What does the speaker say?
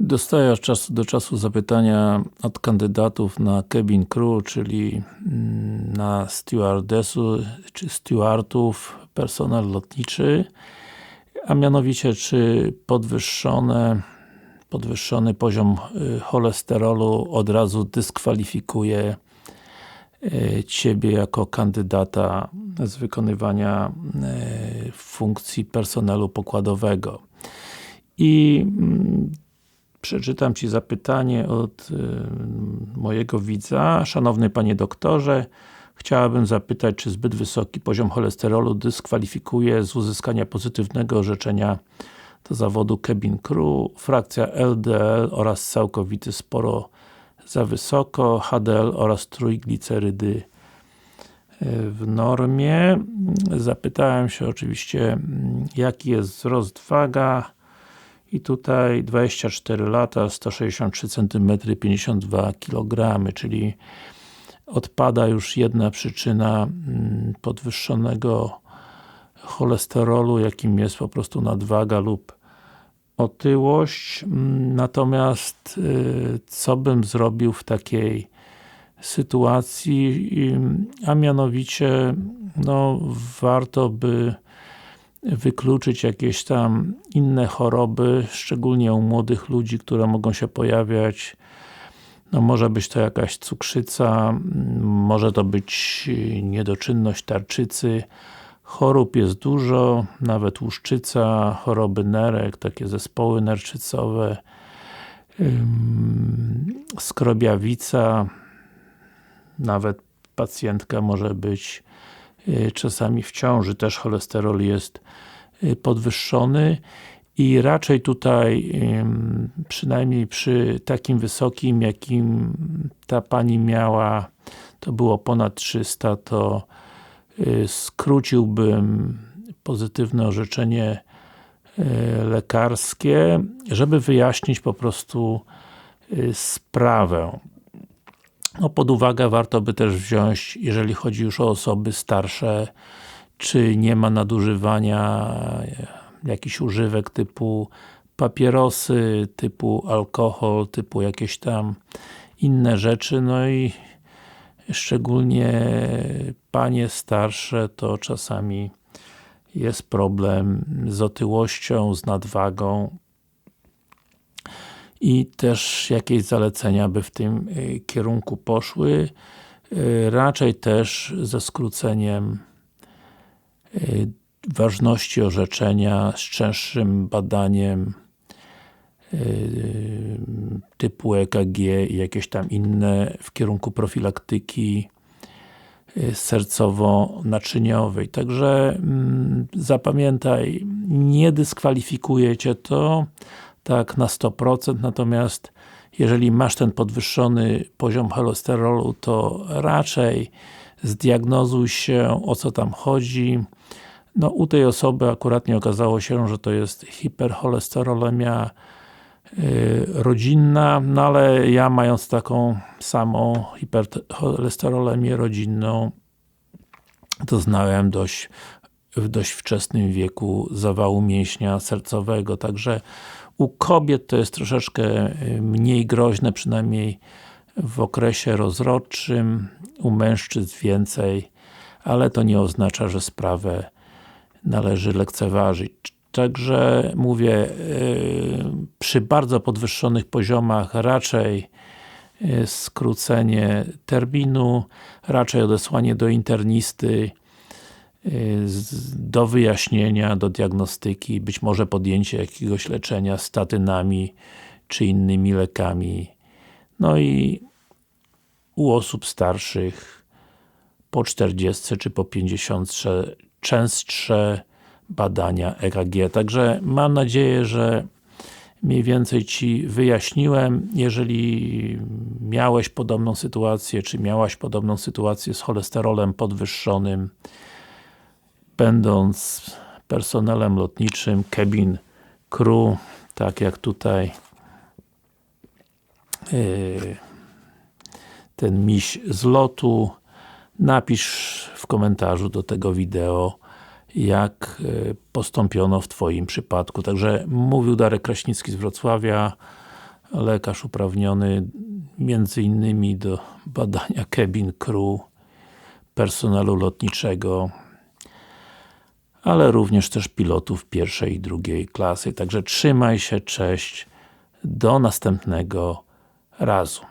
Dostaję od czasu do czasu zapytania od kandydatów na cabin crew, czyli mm, na stewardessu czy stewardów, personel lotniczy, a mianowicie czy podwyższone, podwyższony poziom y, cholesterolu od razu dyskwalifikuje y, Ciebie jako kandydata z wykonywania y, funkcji personelu pokładowego. I mm, przeczytam Ci zapytanie od y, mojego widza. Szanowny Panie Doktorze, chciałabym zapytać, czy zbyt wysoki poziom cholesterolu dyskwalifikuje z uzyskania pozytywnego orzeczenia do zawodu cabin crew, frakcja LDL oraz całkowity sporo za wysoko, HDL oraz trójglicerydy y, w normie. Zapytałem się oczywiście, jaki jest wzrost waga, i tutaj 24 lata, 163 cm, 52 kg, czyli odpada już jedna przyczyna mm, podwyższonego cholesterolu, jakim jest po prostu nadwaga lub otyłość. Mm, natomiast y, co bym zrobił w takiej sytuacji, a mianowicie no, warto by wykluczyć jakieś tam inne choroby, szczególnie u młodych ludzi, które mogą się pojawiać. No może być to jakaś cukrzyca, może to być niedoczynność tarczycy, chorób jest dużo, nawet łuszczyca, choroby nerek, takie zespoły nerczycowe, skrobiawica, nawet pacjentka może być Y, czasami w ciąży też cholesterol jest y, podwyższony i raczej tutaj przynajmniej przy takim wysokim jakim ta Pani miała to było ponad 300 to y, skróciłbym pozytywne orzeczenie lekarskie, żeby wyjaśnić po prostu sprawę. No pod uwagę warto by też wziąć, jeżeli chodzi już o osoby starsze, czy nie ma nadużywania e, jakichś używek typu papierosy, typu alkohol, typu jakieś tam inne rzeczy, no i szczególnie panie starsze to czasami jest problem z otyłością, z nadwagą, i też jakieś zalecenia by w tym y, kierunku poszły. Y, raczej też ze skróceniem y, ważności orzeczenia, z częstszym badaniem typu EKG i jakieś tam inne w kierunku profilaktyki sercowo-naczyniowej. Także mm, zapamiętaj, nie dyskwalifikuje Cię to, tak na 100%, natomiast jeżeli masz ten podwyższony poziom cholesterolu, to raczej zdiagnozuj się, o co tam chodzi. No u tej osoby akurat nie okazało się, że to jest hipercholesterolemia yy, rodzinna, no ale ja mając taką samą hipercholesterolemię rodzinną doznałem dość w dość wczesnym wieku zawału mięśnia sercowego, także u kobiet to jest troszeczkę y, mniej groźne, przynajmniej w okresie rozrodczym, u mężczyzn więcej, ale to nie oznacza, że sprawę należy lekceważyć. Także mówię, y, przy bardzo podwyższonych poziomach raczej y, skrócenie terminu, raczej odesłanie do internisty, do wyjaśnienia, do diagnostyki, być może podjęcie jakiegoś leczenia statynami, czy innymi lekami. No i u osób starszych po 40 czy po 50 częstsze badania EKG. Także mam nadzieję, że mniej więcej Ci wyjaśniłem. Jeżeli miałeś podobną sytuację, czy miałaś podobną sytuację z cholesterolem podwyższonym, będąc personelem lotniczym, cabin crew, tak jak tutaj yy, ten miś z lotu, napisz w komentarzu do tego wideo, jak yy, postąpiono w Twoim przypadku. Także mówił Darek Kraśnicki z Wrocławia, lekarz uprawniony między innymi do badania cabin crew personelu lotniczego ale również też pilotów pierwszej i drugiej klasy. Także trzymaj się, cześć, do następnego razu.